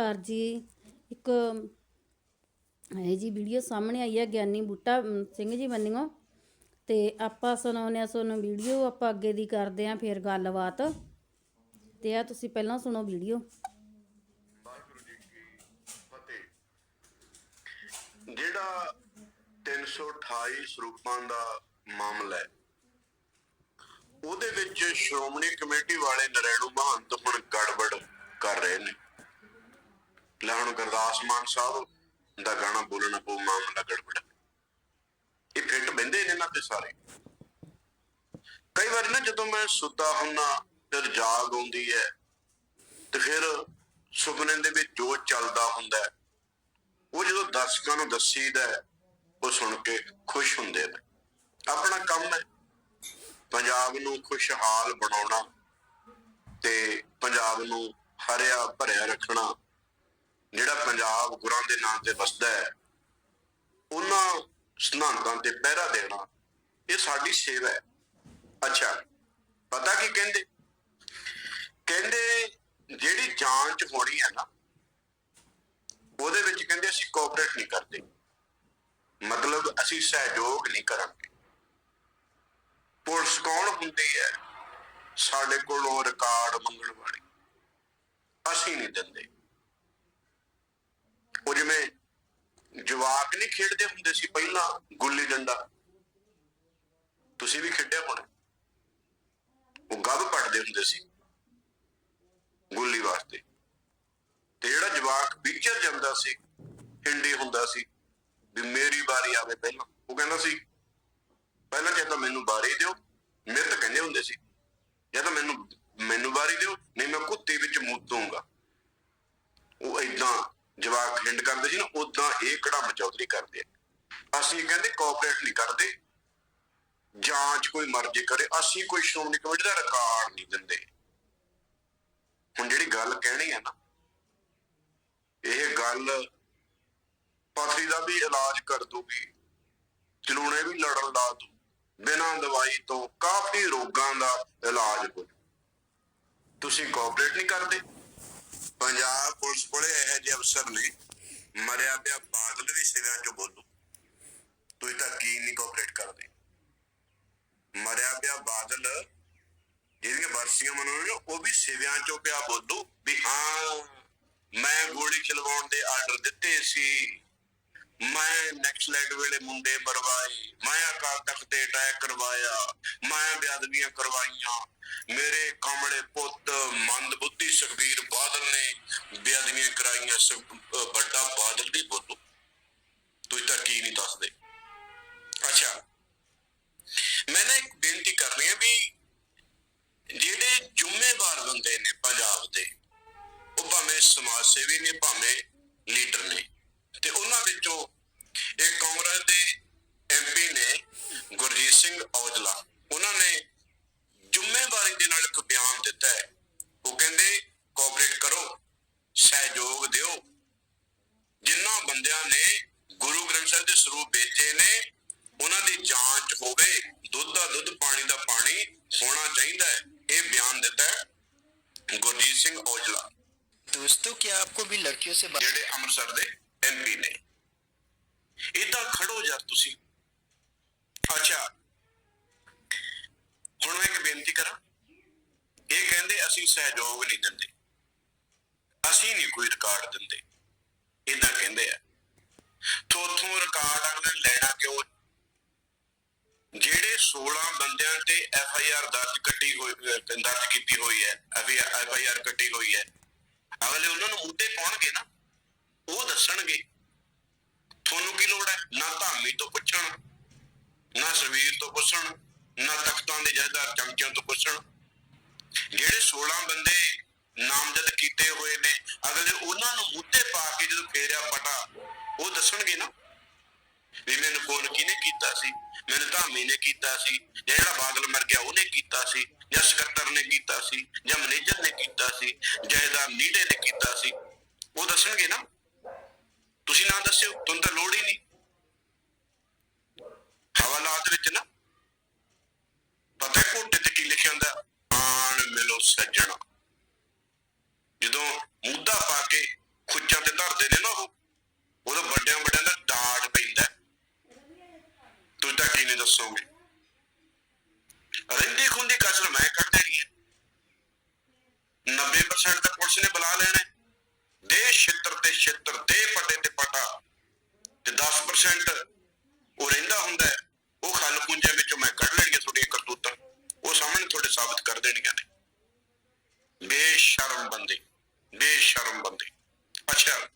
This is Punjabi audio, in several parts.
ਘਰ ਜੀ, ਇੱਕ, ਇਹ ਜੀ ਵੀਡੀਓ ਸਾਹਮਣੇ ਆਈ ਹੈ ਗਿਆਨੀ ਬੂਟਾ ਸਿੰਘ ਜੀ ਬੰਨਿਓ। ਤੇ ਆਪਾਂ ਸੁਣਾਉਂਦੇ ਆ, ਤੁਹਾਨੂੰ ਵੀਡੀਓ ਆਪਾਂ ਅੱਗੇ ਦੀ ਕਰਦੇ ਆ ਫਿਰ ਗੱਲਬਾਤ। ਤੇ ਆ ਤੁਸੀਂ ਪਹਿਲਾਂ ਸੁਣੋ ਵੀਡੀਓ ਜਿਹੜਾ 328 ਸਰੂਪਾਂ ਦਾ ਮਾਮਲਾ ਹੈ, ਉਹਦੇ ਵਿੱਚ ਸ਼੍ਰੋਮਣੀ ਕਮੇਟੀ ਵਾਲੇ ਨਰੈਣੂ ਮਹੰਤ ਹੁਣ ਗੜਬੜ ਕਰ ਰਹੇ ਨੇ। ਲੈ ਹੁਣ ਗੁਰਦਾਸ ਮਾਨ ਸਾਹਿਬ ਦਾ ਗਾਣਾ ਬੋਲਣਾ ਪਊ ਮਾਮਲਾ ਗੜਬੜ। ਇਹ ਫਿੱਟ ਬੰਦੇ ਨੇ ਨਾ ਤੇ ਸਾਰੇ। ਕਈ ਵਾਰ ਨਾ ਜਦੋਂ ਮੈਂ ਸੁੱਤਾ ਹੁੰਨਾ ਤੇ ਜਾਗ ਆਉਂਦੀ ਹੈ ਤੇ ਫਿਰ ਸੁਪਨੇ ਦੇ ਵਿੱਚ ਜੋ ਚੱਲਦਾ ਹੁੰਦਾ ਉਹ ਜਦੋਂ ਦਰਸ਼ਕਾਂ ਨੂੰ ਦੱਸੀਦਾ ਹੈ, ਉਹ ਸੁਣ ਕੇ ਖੁਸ਼ ਹੁੰਦੇ ਨੇ। ਆਪਣਾ ਕੰਮ ਹੈ ਪੰਜਾਬ ਨੂੰ ਖੁਸ਼ਹਾਲ ਬਣਾਉਣਾ ਤੇ ਪੰਜਾਬ ਨੂੰ ਹਰਿਆ ਭਰਿਆ ਰੱਖਣਾ। ਜਿਹੜਾ ਪੰਜਾਬ ਗੁਰਾਂ ਦੇ ਨਾਂ ਤੇ ਵਸਦਾ ਹੈ, ਉਹਨਾਂ ਸਿਧਾਂਤਾਂ ਤੇ ਪਹਿਰਾ ਦੇਣਾ, ਇਹ ਸਾਡੀ ਸੇਵਾ ਹੈ। ਅੱਛਾ, ਪਤਾ ਕੀ ਕਹਿੰਦੇ? ਕਹਿੰਦੇ ਜਿਹੜੀ ਜਾਂਚ ਹੋਣੀ ਹੈ ਨਾ, ਉਹਦੇ ਵਿੱਚ ਕਹਿੰਦੇ ਅਸੀਂ ਕੋਆਪਰੇਟ ਨਹੀਂ ਕਰਦੇ। ਮਤਲਬ ਅਸੀਂ ਸਹਿਯੋਗ ਨਹੀਂ ਕਰਾਂਗੇ। ਪੁਲਿਸ ਕੌਣ ਹੁੰਦੀ ਹੈ? ਸਾਡੇ ਕੋਲੋਂ ਰਿਕਾਰਡ ਮੰਗਣ ਵਾਲੀ। ਅਸੀਂ ਨਹੀਂ ਦਿੰਦੇ। ਉਹ ਜਿਵੇਂ ਜਵਾਕ ਨਹੀਂ ਖੇਡਦੇ ਹੁੰਦੇ ਸੀ ਪਹਿਲਾਂ, ਗੁੱਲੀ ਡੰਡਾ। ਤੁਸੀਂ ਵੀ ਖੇਡਿਆ ਹੋਣਾ। ਉਹ ਗੱਭ ਪੜਦੇ ਹੁੰਦੇ ਸੀ, ਗੁੱਲੀ ਵਾਸਤੇ। ਤੇ ਜਿਹੜਾ ਜਵਾਕ ਵਿਚਰ ਜਾਂਦਾ ਸੀ, ਹਿੰਡੀ ਹੁੰਦਾ ਸੀ, ਵੀ ਮੇਰੀ ਵਾਰੀ ਆਵੇ ਪਹਿਲਾਂ। ਉਹ ਕਹਿੰਦਾ ਸੀ, ਪਹਿਲਾਂ ਕਹਿੰਦਾ ਮੈਨੂੰ ਵਾਰੀ ਦਿਓ। ਮੇਰੇ ਕਹਿੰਦੇ ਹੁੰਦੇ ਸੀ, ਜਾਂ ਤਾਂ ਮੈਨੂੰ ਮੈਨੂੰ ਵਾਰੀ ਦਿਓ, ਨਹੀਂ ਮੈਂ ਕੁੱਤੇ ਵਿੱਚ ਮੂਤੂੰਗਾ ਉਹ ਇਦਾਂ ਜਵਾਕ ਹਿੰਡ ਕਰਦੇ ਸੀ ਨਾ ਉਦਾਂ ਇਹ ਕੜਮ ਚੌਧਰੀ ਕਰਦੇ ਅਸੀਂ ਕਹਿੰਦੇ ਕੋਆਪਰੇਟ ਨਹੀਂ ਕਰਦੇ। ਜਾਂਚ ਕੋਈ ਮਰਜ਼ੀ ਕਰੇ, ਅਸੀਂ ਕੋਈ ਸ਼੍ਰੋਮਣੀ ਕਮੇਟੀ ਦਾ ਰਿਕਾਰਡ ਨਹੀਂ ਦਿੰਦੇ। ਹੁਣ ਜਿਹੜੀ ਗੱਲ ਕਹਿਣੀ ਹੈ ਨਾ, ਇਹ ਗੱਲ ਪਥਰੀ ਦਾ ਵੀ ਇਲਾਜ ਕਰ ਦੂਗੀ ਚਲੂਣੇ ਵੀ ਲੜਨ ਲਾ ਦੂ ਬਿਨਾਂ ਦਵਾਈ ਤੋਂ ਕਾਫੀ ਰੋਗਾਂ ਦਾ ਇਲਾਜ ਹੋ ਤੁਸੀਂ ਕੋਆਪਰੇਟ ਨਹੀਂ ਕਰਦੇ। ਪੰਜਾਬ ਪੁਲਿਸ ਕੋਲੇ ਇਹੋ ਜਿਹੇ ਅਫਸਰ ਨੇ ਮਰਿਆ ਪਿਆ ਬਾਦਲ ਵੀ ਸਿਰਾਂ ਚੋਂ ਬੋਲੂ। ਤੁਸੀਂ ਤਾਂ ਕੀ ਨਹੀਂ ਕੋਆਪਰੇਟ ਕਰਦੇ। ਮਰਿਆ ਪਿਆ ਬਾਦਲ, ਜਿਹੜੀਆਂ ਵਰਸੀਆਂ ਮਨਾਉਣਗੇ ਉਹ ਵੀ ਸਿਵਿਆਂ ਚੋਂ ਪਿਆ ਬੋਲੂ ਵੀ ਹਾਂ, ਮੈਂ ਗੋਲੀ ਚਲਵਾਉਣ ਦੇ ਆਰਡਰ ਦਿੱਤੇ ਸੀ। ਮੈਂ ਨੈਕਸਲੈਟ ਵੇਲੇ ਮੁੰਡੇ ਮਰਵਾਏ, ਮੈਂ ਅਕਾਲ ਤਖਤ ਤੇ ਅਟੈਕ ਕਰਵਾਇਆ, ਮੈਂ ਬੇਅਦਬੀਆਂ ਕਰਵਾਈਆਂ। ਮੇਰੇ ਕਮਲੇ ਪੁੱਤ ਮੰਦ ਬੁੱਧੀ ਸੁਖਬੀਰ ਬਾਦਲ ਨੇ ਕਰਾਈਆਂ ਸੁਖ- ਵੱਡਾ ਬਾਦਲ ਵੀ ਬੋਲੂ। ਤੁਸੀਂ ਤਾਂ ਕੀ ਨਹੀਂ ਦੱਸਦੇ। ਅੱਛਾ। ਮੈਂ ਨਾ ਇੱਕ ਬੇਨਤੀ ਕਰਨੀ ਹੈ ਵੀ ਜਿਹੜੇ ਜ਼ਿੰਮੇਵਾਰ ਬੰਦੇ ਨੇ ਪੰਜਾਬ ਦੇ, ਉਹ ਭਾਵੇਂ ਸਮਾਜ ਸੇਵੀ ਨੇ, ਭਾਵੇਂ ਲੀਡਰ ਨੇ, ਤੇ ਉਹਨਾਂ ਵਿੱਚੋਂ ਇੱਕ ਕਾਂਗਰਸ ਦੇ ਐਮਪੀ ਨੇ ਗੁਰਜੀਤ ਸਿੰਘ ਔਜਲਾ, ਉਹਨਾਂ ਨੇ ਜ਼ਿੰਮੇਵਾਰੀ ਦੇ ਨਾਲ ਇੱਕ ਬਿਆਨ ਦਿੱਤਾ ਹੈ। ਉਹ ਕਹਿੰਦੇ ਕੋਆਪਰੇਟ ਕਰੋ। ਸਹਿਯੋਗ ਦਿਓ। ਜਿਨ੍ਹਾਂ ਬੰਦਿਆਂ ਨੇ ਗੁਰੂ ਗ੍ਰੰਥ ਸਾਹਿਬ ਦੇ ਸਰੂਪ ਵੇਚੇ ਨੇ ਉਹਨਾਂ ਦੀ ਜਾਂਚ ਹੋਵੇ ਦੁੱਧ ਦਾ ਦੁੱਧ ਪਾਣੀ ਦਾ ਪਾਣੀ ਹੋਣਾ ਚਾਹੀਦਾ ਇਹ ਬਿਆਨ ਦਿੱਤਾ ਹੈ ਗੁਰਜੀਤ ਸਿੰਘ ਔਜਲਾ। ਦੋਸਤੋ ਕੀ ਆਪਕੋ ਵੀ ਲੜਕਿयों से ਜਿਹੜੇ ਅੰਮ੍ਰਿਤਸਰ ਦੇ ਐਮਪੀ ਨੇ। ਇਦਾਂ ਖੜੋ ਯਾਰ ਤੁਸੀਂ। ਅੱਛਾ ਹੁਣ ਮੈਂ ਇੱਕ ਬੇਨਤੀ ਕਰਾਂ। ਇਹ ਕਹਿੰਦੇ ਅਸੀਂ ਸਹਿਯੋਗ ਨਹੀਂ ਦਿੰਦੇ। ਅਸੀਂ ਨਹੀਂ ਕੋਈ ਰਿਕਾਰਡ ਦਿੰਦੇ। ਇਦਾਂ ਕਹਿੰਦੇ ਆ। ਥੋਥੋਂ ਰਿਕਾਰਡ ਅਗਲੇ ਲੈਣਾ ਕਿਉਂ ਜਿਹੜੇ 16 ਬੰਦਿਆਂ ਤੇ ਐਫ ਆਈ ਆਰ ਦਰਜ ਕੱਟੀ ਹੋਈ, ਦਰਜ ਕੀਤੀ ਹੋਈ ਹੈ ਐਫ ਆਈ ਆਰ ਕੱਟੀ ਹੋਈ ਹੈ, ਅਗਲੇ ਉਹਨਾਂ ਨੂੰ ਮੁੱਦੇ ਪਾਉਣਗੇ ਨਾ, ਉਹ ਦੱਸਣਗੇ। ਤੁਹਾਨੂੰ ਕੀ ਲੋੜ ਹੈ? ਨਾ ਧਾਮੀ ਤੋਂ ਪੁੱਛਣ, ਨਾ ਸਵੀਰ ਤੋਂ ਪੁੱਛਣ, ਨਾ ਤਖਤਾਂ ਦੇ ਜਹਦਾਰ ਚਮਚਿਆਂ ਤੋਂ ਪੁੱਛਣ। ਜਿਹੜੇ 16 ਬੰਦੇ ਨਾਮਜ਼ਦ ਕੀਤੇ ਹੋਏ ਨੇ। ਅਗਲੇ ਉਹਨਾਂ ਨੂੰ ਮੁੱਦੇ ਪਾ ਕੇ ਜਦੋਂ ਫੇਰਿਆ ਪਟਾ, ਉਹ ਦੱਸਣਗੇ ਨਾ ਵੀ ਮੈਨੂੰ ਫੋਨ ਕਿਹਨੇ ਕੀਤਾ ਸੀ? ਮੈਨੂੰ ਧਾਮੀ ਨੇ ਕੀਤਾ ਸੀ। ਜਾਂ ਜਿਹੜਾ ਬਾਦਲ ਮਰ ਗਿਆ, ਉਹਨੇ ਕੀਤਾ ਸੀ। ਜਾਂ ਸਕੱਤਰ ਨੇ ਕੀਤਾ ਸੀ, ਜਾਂ ਮੈਨੇਜਰ ਨੇ ਕੀਤਾ ਸੀ ਜਾਂ ਇਹਦਾ ਨੀਡੇ ਨੇ ਕੀਤਾ ਸੀ। ਉਹ ਦੱਸਣਗੇ ਨਾ। ਤੁਸੀਂ ਨਾ ਦੱਸਿਓ, ਤੁਹਾਨੂੰ ਤਾਂ ਲੋੜ ਹੀ ਨਹੀਂ। ਹਵਾਲਾਤ ਵਿੱਚ ਨਾ ਪਤਾ ਹੈ ਘੋਟੇ ਤੇ ਕੀ ਲਿਖਿਆ ਹੁੰਦਾ? ਆਣ ਮਿਲੋ ਸੱਜਣਾ। ਜਦੋਂ ਮੁੱਦਾ ਪਾ ਕੇ ਖੁੱਚਾਂ ਤੇ ਧਰਦੇ ਨੇ ਨਾ ਉਹ ਉਹਦਾ ਵੱਡਿਆਂ ਵੱਡਿਆਂ ਦਾ ਡਾਟ ਪੈਂਦਾ ਤੁਸੀਂ ਤਾਂ ਕਿਵੇਂ ਦੱਸੋਗੇ? ਰਹਿੰਦੀ ਖੁੰਦੀ ਕਸਰ ਮੈਂ ਕੱਢ ਦੇਣੀ ਹੈ 90% ਤਾਂ ਪੁਲਿਸ ਨੇ ਬੁਲਾ ਲੈਣਾ ਦੇ ਛਿੱਤਰ ਤੇ ਛਿੱਤਰ, ਦੇ ਪੱਟੇ ਤੇ ਪਟਾ ਤੇ 10% ਉਹ ਰਹਿੰਦਾ ਹੁੰਦਾ ਉਹ ਖਲ ਪੁੰਜੇ ਵਿੱਚੋਂ ਮੈਂ ਕੱਢ ਲੈਣੀਆਂ ਤੁਹਾਡੀਆਂ ਕਰਤੂਤਾਂ। ਉਹ ਸਾਹਮਣੇ ਤੁਹਾਡੇ ਸਾਬਤ ਕਰ ਦੇਣੀਆਂ ਨੇ। ਬੇਸ਼ਰਮ ਬੰਦੇ। ਬੇਸ਼ਰਮ ਬੰਦੇ। ਅੱਛਾ।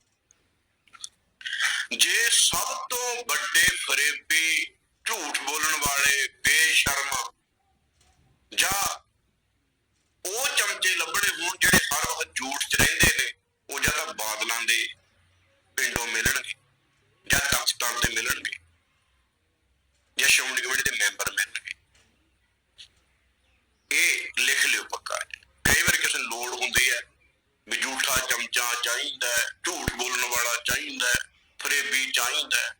ਜੇ ਸਭ ਤੋਂ ਵੱਡੇ ਫਰੇਬੀ ਝੂਠ ਬੋਲਣ ਵਾਲੇ ਬੇਸ਼ਰਮ ਜਾਂ ਉਹ ਚਮਚੇ ਲੱਭਣੇ ਹੋਣ ਜਿਹੜੇ ਹਰ ਵਕਤ ਝੂਠ 'ਚ ਰਹਿੰਦੇ ਨੇ, ਉਹ ਜਾਂ ਤਾਂ ਬਾਦਲਾਂ ਦੇ ਪਿੰਡੋਂ ਮਿਲਣਗੇ ਜਾਂ ਤਖਤਾਂ ਤੇ ਮਿਲਣਗੇ ਜਾਂ ਸ਼੍ਰੋਮਣੀ ਕਮੇਟੀ ਦੇ ਮੈਂਬਰ ਮਿਲਣਗੇ ਇਹ ਲਿਖ ਲਿਓ ਪੱਕਾ ਕਈ ਵਾਰ ਕਿਸੇ ਨੂੰ ਲੋੜ ਹੁੰਦੀ ਹੈ ਵੀ ਝੂਠਾ ਚਾਹੀਦਾ ਝੂਠ ਬੋਲਣ ਵਾਲਾ ਚਾਹੀਦਾ ਫਰੇਬੀ ਚਾਹੀਦਾ ਹੈ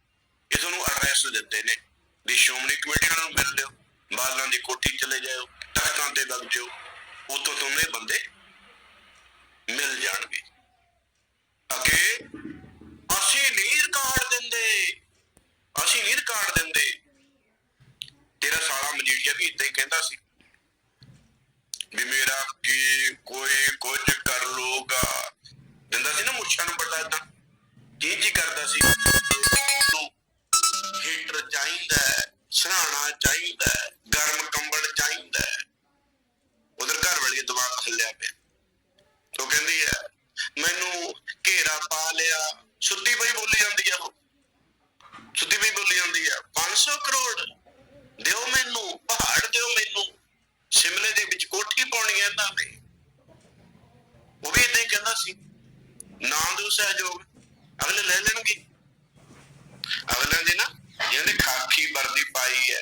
ਇਹ ਤੁਹਾਨੂੰ ਐਡਰੈਸ ਨੇ। ਵੀ ਸ਼੍ਰੋਮਣੀ ਕਮੇਟੀ ਨਾਲ ਮਿਲ ਲਿਓ, ਬਾਦਲਾਂ ਦੀ ਕੋਠੀ ਚਲੇ ਜਾਓ ਤਖਤਾਂ ਤੇ ਲੱਗ ਜਾਓ ਉਤੋਂ ਤੁਹਾਨੂੰ ਇਹ ਬੰਦੇ ਮਿਲ ਜਾਣਗੇ। ਅਕੇ ਅਸੀਂ ਨਹੀਂ ਰਿਕਾਰਡ ਦਿੰਦੇ, ਅਸੀਂ ਨਹੀਂ ਰਿਕਾਰਡ ਦਿੰਦੇ। ਤੇਰਾ ਸਾਲਾ ਮਜੀਠੀਆ ਵੀ ਇਦਾਂ ਹੀ ਕਹਿੰਦਾ ਸੀ ਵੀ ਮੇਰਾ ਕੀ ਕੋਈ ਕੁਝ ਕਰ ਲੂਗਾ ਦਿੰਦਾ ਸੀ ਨਾ ਮੁੱਛਾਂ ਨੂੰ ਵੱਡਾ ਇਦਾਂ ਕੀ ਕੀ ਕਰਦਾ ਸੀ। ਹੀਟਰ ਚਾਹੀਦਾ ਸਰਾਣਾ ਚਾਹੀਦਾ ਗਰਮ ਕੰਬਲ ਚਾਹੀਦਾ ਉਧਰ ਘਰ ਵਾਲੀ ਦਿਮਾਗ ਖੱਲਿਆ ਪਿਆ। ਉਹ ਕਹਿੰਦੀ ਹੈ, ਮੈਨੂੰ ਘੇਰਾ ਪਾ ਲਿਆ। ਸੁੱਤੀ ਪਈ ਬੋਲੀ ਜਾਂਦੀ ਆ ਉਹ। ਸੁੱਤੀ ਪਈ ਬੋਲੀ ਜਾਂਦੀ ਆ। 500 ਕਰੋੜ ਦਿਓ ਮੈਨੂੰ, ਪਹਾੜ ਦਿਓ ਮੈਨੂੰ। ਸ਼ਿਮਲੇ ਦੇ ਵਿੱਚ ਕੋਠੀ ਪਾਉਣੀ ਹੈ ਇਹਨਾਂ ਨੇ। ਉਹ ਵੀ ਇਦਾਂ ਹੀ ਕਹਿੰਦਾ ਸੀ। ਨਾਂ ਦਿਓ ਸਹਿਯੋਗ ਅਗਲੇ ਲੈ ਲੈਣਗੇ। ਅਗਲੇ ਦੀ ਨਾ ਜਿਹਨੇ ਖਾਕੀ ਵਰਦੀ ਪਾਈ ਹੈ,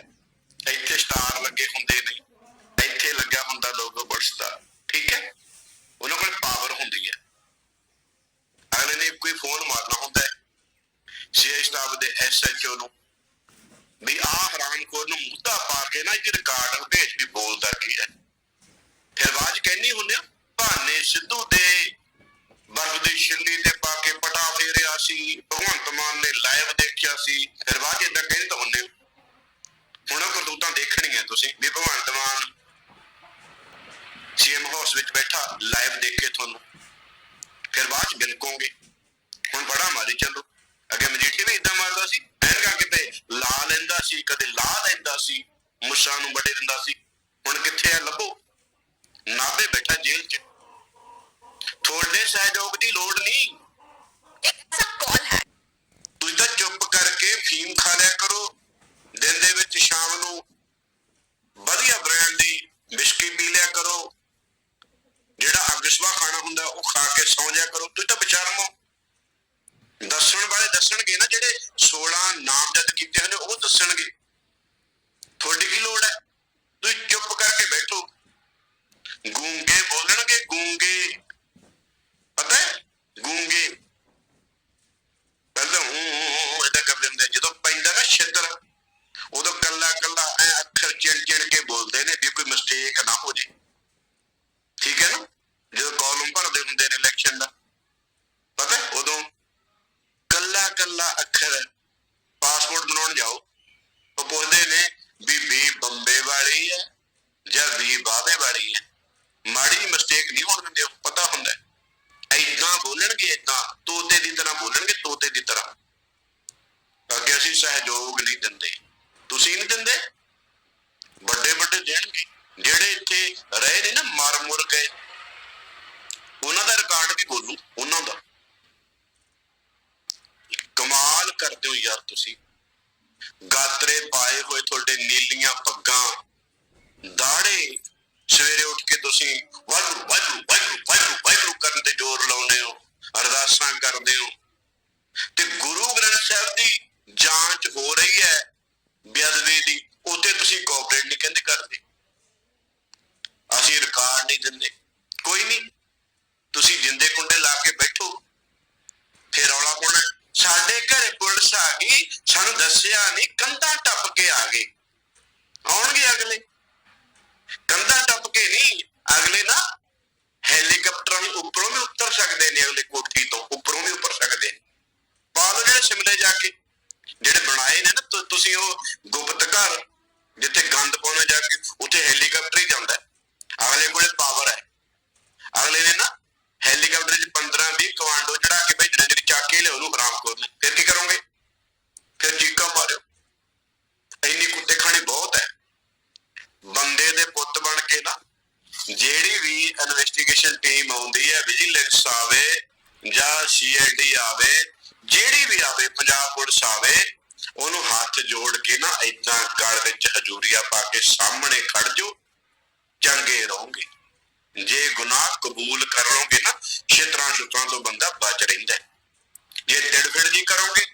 ਇੱਥੇ ਸਟਾਰ ਲੱਗੇ ਹੁੰਦੇ ਨੇ। ਇੱਥੇ ਲੱਗਿਆ ਹੁੰਦਾ ਲੋਗੋ ਬੁਲਸ ਦਾ। ਠੀਕ ਹੈ? ਉਹਨਾਂ ਕੋਲ ਪਾਵਰ ਹੁੰਦੀ ਹੈ। ਅਗਲੇ ਨੇ ਕੋਈ ਫੋਨ ਮਾਰਨਾ ਹੁੰਦਾ ਹੈ। ਸੀਆਈ ਸਟਾਫ ਦੇ ਐਸਐਚਓ ਨੂੰ। ਵੀ ਆਹ ਹਰਾਮਖੋਰ ਨੂੰ ਮੁੱਦਾ ਪਾ ਕੇ ਨਾ ਇਹ ਰਿਕਾਰਡ ਭੇਜ ਵੀ ਬੋਲਦਾ ਕੀ ਹੈ। ਫਿਰ ਬਾਅਦ 'ਚ ਕਹਿੰਦੀ ਹੁੰਦੇ ਆ, ਭਾਨੇ ਸਿੱਧੂ ਦੇ ਬਰਫ ਦੀ ਛਿੱਲੀ ਤੇ ਪਾ ਕੇ ਪਟਾ ਫੇਰਿਆ ਸੀ। ਭਗਵੰਤ ਮਾਨ ਨੇ ਲਾਈਵ ਦੇਖਿਆ ਸੀ। ਫਿਰ ਬਾਅਦ 'ਚ ਕਹਿੰਦੇ ਤਾਂ ਹੁਣ ਉਹ ਕਰਤੂਤਾਂ ਦੇਖਣੀਆਂ ਤੁਸੀਂ। ਵੀ ਭਗਵੰਤ ਮਾਨ ਸੀਐਮ ਹਾਊਸ ਵਿੱਚ ਬੈਠਾ ਲਾਈਵ ਦੇਖ ਕੇ ਤੁਹਾਨੂੰ। ਫਿਰ ਬਾਅਦ 'ਚ ਬਿਲਕੋਗੇ ਹੁਣ ਬੜਾ ਮਾਰੀ ਚੱਲੋ। ਅੱਗੇ ਮਜੀਠੀ ਵੀ ਇਦਾਂ ਮਾਰਦਾ ਸੀ। ਐਨਕਾਂ ਕਿਤੇ ਲਾ ਲੈਂਦਾ ਸੀ, ਕਦੇ ਲਾ ਲੈਂਦਾ ਸੀ। ਮੁੱਛਾਂ ਨੂੰ ਵੱਡੇ ਦਿੰਦਾ ਸੀ। ਹੁਣ ਕਿੱਥੇ ਆ ਲੱਭੋ? ਨਾਭੇ ਬੈਠਾ ਜੇਲ੍ਹ 'ਚ। ਨਹੀਂ। ਇਹ ਸਭ ਕੌਲ ਹੈ? ਤੁਸੀਂ ਤਾਂ ਚੁੱਪ ਕਰਕੇ ਫੀਮ ਖਾ ਲਿਆ ਕਰੋ। ਦਿਨ ਦੇ ਵਿੱਚ ਸ਼ਾਮ ਨੂੰ ਵਧੀਆ ਬ੍ਰਾਂਡ ਦੀ ਬਿਸਕੀ ਪੀ ਲਿਆ ਕਰੋ। ਜਿਹੜਾ ਅਗਸਵਾ ਖਾਣਾ ਹੁੰਦਾ, ਉਹ ਖਾ ਕੇ ਸੌਂ ਜਾ ਕਰੋ। ਤੁਸੀਂ ਤਾਂ ਵਿਚਾਰਮੋ ਦੱਸਣ ਵਾਲੇ ਦੱਸਣਗੇ ਨਾ, ਜਿਹੜੇ 16 ਨਾਮਜ਼ਦ ਕੀਤੇ ਹਨ ਉਹ ਦੱਸਣਗੇ। ਤੁਹਾਡੀ ਕੀ ਲੋੜ ਹੈ? ਤੁਸੀਂ ਚੁੱਪ ਕਰਕੇ ਬੈਠੋ। ਗੂੰਗੇ ਬੋਲਣਗੇ, ਗੂੰਗੇ ਕੋਈ ਮਿਸਟੇਕ ਨਾ ਹੋ ਜੇ ਠੀਕ ਹੈ ਨਾ ਜਦੋਂ ਕਾਲਮ ਭਰਦੇ ਹੁੰਦੇ ਨੇ ਇਲੈਕਸ਼ਨ ਦਾ ਪਤਾ ਹੈ? ਉਦੋਂ ਕੱਲਾ ਕੱਲਾ ਅੱਖਰ ਪਾਸਪੋਰਟ ਬਣਾਉਣ ਜਾਓ ਉਹ ਪੁੱਛਦੇ ਨੇ ਵੀ ਵੀ ਬੰਬੇ ਵਾਲੀ ਹੈ ਜਾਂ ਵੀ ਬਾਵੇ ਵਾਲੀ ਹੈ ਮਾੜੀ ਮਿਸਟੇਕ ਨਹੀਂ ਹੋਣ ਦਿੰਦੇ ਉਹ ਪਤਾ ਹੁੰਦਾ ਹੈ ਏਦਾਂ ਬੋਲਣਗੇ ਏਦਾਂ ਤੋਤੇ ਦੀ ਤਰ੍ਹਾਂ ਬੋਲਣਗੇ ਤੋਤੇ ਦੀ ਤਰ੍ਹਾਂ ਅੱਗੇ ਅਸੀਂ ਸਹਿਯੋਗ ਨਹੀਂ ਦਿੰਦੇ ਤੁਸੀਂ ਨਹੀਂ ਦਿੰਦੇ ਵੱਡੇ ਵੱਡੇ ਦੇਣਗੇ ਜਿਹੜੇ ਇੱਥੇ ਰਹੇ ਨੇ ਨਾ ਮਰ ਮੁਰ ਗਏ ਉਹਨਾਂ ਦਾ ਰਿਕਾਰਡ ਵੀ ਬੋਲੂ ਉਹਨਾਂ ਦਾ ਕਮਾਲ ਕਰਦੇ ਹੋ ਗਾਤਰੇ ਪਾਏ ਹੋਏ ਤੁਹਾਡੇ ਨੀਲੀਆਂ ਪੱਗਾਂ। ਦਾੜੇ ਸਵੇਰੇ ਉੱਠ ਕੇ ਤੁਸੀਂ ਵਾਹਿਗੁਰੂ ਵਾਹਿਗੁਰੂ ਵਾਹਿਗੁਰੂ ਵਾਹਿਗੁਰੂ ਵਾਹਿਗੁਰੂ ਕਰਨ ਤੇ ਜ਼ੋਰ ਲਾਉਂਦੇ ਹੋ, ਅਰਦਾਸਾਂ ਕਰਦੇ ਹੋ। ਤੇ ਗੁਰੂ ਗ੍ਰੰਥ ਸਾਹਿਬ ਦੀ ਜਾਂਚ ਹੋ ਰਹੀ ਹੈ ਬੇਅਦਬੀ ਦੀ ਉੱਤੇ ਤੁਸੀਂ ਕੋਆਪਰੇਟ ਨਹੀਂ ਕਹਿੰਦੇ ਕਰਦੇ ਅਸੀਂ ਰਿਕਾਰਡ ਨਹੀਂ ਦਿੰਦੇ। ਕੋਈ ਨਹੀਂ, ਤੁਸੀਂ ਜਿੰਦੇ ਕੁੰਡੇ ਲਾ ਕੇ ਬੈਠੋ ਫਿਰ ਰੌਲਾ ਪਾਉਣਾ ਸਾਡੇ ਘਰੇ ਪੁਲਿਸ ਸਾਨੂੰ ਦੱਸਿਆ ਨਹੀਂ, ਕੰਧਾਂ ਟੱਪ ਕੇ ਆ ਗਏ। ਆਉਣਗੇ ਅਗਲੇ। ਕੰਧਾਂ ਟੱਪ ਕੇ ਨਹੀਂ, ਅਗਲੇ ਨਾ ਹੈਲੀਕਾਪਟਰਾਂ ਵੀ ਉੱਪਰੋਂ ਵੀ ਉਤਰ ਸਕਦੇ ਨੇ ਅਗਲੇ ਕੋਠੀ ਤੋਂ, ਉੱਪਰੋਂ ਵੀ ਉੱਪਰ ਸਕਦੇ ਨੇ। ਪਾ ਜਿਹੜੇ ਸ਼ਿਮਲੇ ਜਾ ਕੇ, ਜਿਹੜੇ ਬਣਾਏ ਨੇ ਨਾ ਤੁਸੀਂ ਉਹ ਗੁਪਤ ਘਰ, ਜਿੱਥੇ ਗੰਦ ਪਾਉਣਾ ਜਾ ਕੇ, ਉੱਥੇ ਹੈਲੀਕਾਪਟਰ ਹੀ ਜਾਂਦਾ ਅਗਲੇ ਕੋਲੇ ਪਾਵਰ ਹੈ। ਅਗਲੇ ਨੇ ਨਾ ਹੈਲੀਕਾਪਟਰ 'ਚ 15 20 ਕਮਾਂਡੋ ਚੜਾ ਕੇ ਭੇਜਣਾ, ਜਿਹੜੀ ਚੱਕ ਕੇ ਲਿਆਉ ਨੂੰ ਹਰਾਮ ਨੂੰ। ਫਿਰ ਕੀ ਕਰੋਗੇ? ਫਿਰ ਚੀਕਾਂ ਮਾਰਿਓ। ਇੰਨੀ ਕੁੱਤੇ ਖਾਣੀ ਬਹੁਤ ਹੈ। ਬੰਦੇ ਦੇ ਪੁੱਤ ਬਣ ਕੇ ਨਾ, ਜਿਹੜੀ ਵੀ ਇਨਵੈਸਟੀਗੇਸ਼ਨ ਟੀਮ ਆਉਂਦੀ ਹੈ ਵਿਜੀਲੈਂਸ ਆਵੇ ਜਾਂ ਸੀਆਈਡੀ ਆਵੇ, ਜਿਹੜੀ ਵੀ ਆਵੇ, ਪੰਜਾਬ ਪੁਲਿਸ ਆਵੇ, ਉਹਨੂੰ ਹੱਥ ਜੋੜ ਕੇ ਨਾ ਇਦਾਂ ਗੜ ਵਿੱਚ ਹਜ਼ੂਰੀਆ ਪਾ ਕੇ ਸਾਹਮਣੇ ਖੜ ਜੋ ਚੰਗੇ ਰਹੋਗੇ। ਜੇ ਗੁਨਾਹ ਕਬੂਲ ਕਰ ਲੋਗੇ ਨਾ ਛੇਤਰਾਂ ਛੁਤਰਾਂ ਤੋਂ ਬੰਦਾ ਬਚ ਰਹਿੰਦਾ ਜੇ ਡਿੜਫੜ ਜੀ ਕਰੋਗੇ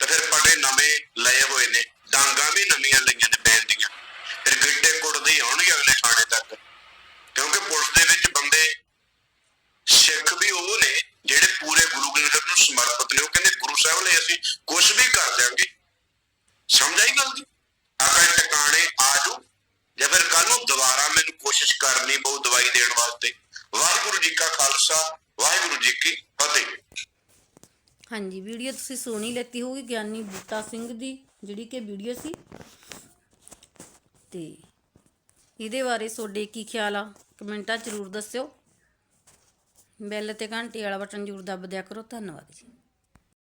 ਤੇ ਫਿਰ ਪੜੇ ਨਵੇਂ ਲਏ ਹੋਏ ਨੇ। ਡਾਂਗਾ ਵੀ ਨਵੀਆਂ ਲਈਆਂ ਨੇ ਬੈਨ ਦੀਆਂ। ਫਿਰ ਗਿੱਟੇ ਕੁੱਟਦੇ ਆਉਣਗੇ ਅਗਲੇ ਥਾਣੇ ਤੱਕ। ਕਿਉਂਕਿ ਪੁਲਿਸ ਦੇ ਵਿੱਚ ਬੰਦੇ ਸਿੱਖ ਵੀ ਉਹ ਨੇ, ਜਿਹੜੇ ਪੂਰੇ ਗੁਰੂ ਗ੍ਰੰਥ ਸਾਹਿਬ ਨੂੰ ਸਮਰਪਿਤ ਨੇ। ਉਹ ਕਹਿੰਦੇ ਗੁਰੂ ਸਾਹਿਬ ਲਈ ਅਸੀਂ ਕੁਝ ਵੀ ਕਰ ਦਿਆਂਗੇ। ਸਮਝ ਆਈ ਗੱਲ ਦੀ? ਆਕਾ ਟਿਕਾਣੇ ਆ ਜਾਓ। ਜਾਂ ਫਿਰ ਕੱਲ ਨੂੰ ਦੁਬਾਰਾ ਮੈਨੂੰ ਕੋਸ਼ਿਸ਼ ਕਰਨੀ ਪਊ ਦਵਾਈ ਦੇਣ ਵਾਸਤੇ। ਵਾਹਿਗੁਰੂ ਜੀ ਕਾ ਖਾਲਸਾ, ਵਾਹਿਗੁਰੂ ਜੀ ਕੀ ਫਤਿਹ। ਹਾਂਜੀ, ਵੀਡੀਓ ਤੁਸੀਂ ਸੋਹਣੀ ਲੈਤੀ ਹੋਊਗੀ, ਗਿਆਨੀ ਬੂਟਾ ਸਿੰਘ ਦੀ, ਜਿਹੜੀ ਕਿ ਵੀਡੀਓ ਸੀ। ਤੇ ਇਹਦੇ ਬਾਰੇ ਤੁਹਾਡੇ ਕੀ ਖਿਆਲ ਆ? ਕਮੈਂਟਾਂ ਜ਼ਰੂਰ ਦੱਸਿਓ। ਬੈਲ ਤੇ ਘੰਟੀ ਵਾਲਾ ਬਟਨ ਜ਼ਰੂਰ ਦੱਬ ਦਿਆ ਕਰੋ। ਧੰਨਵਾਦ ਜੀ।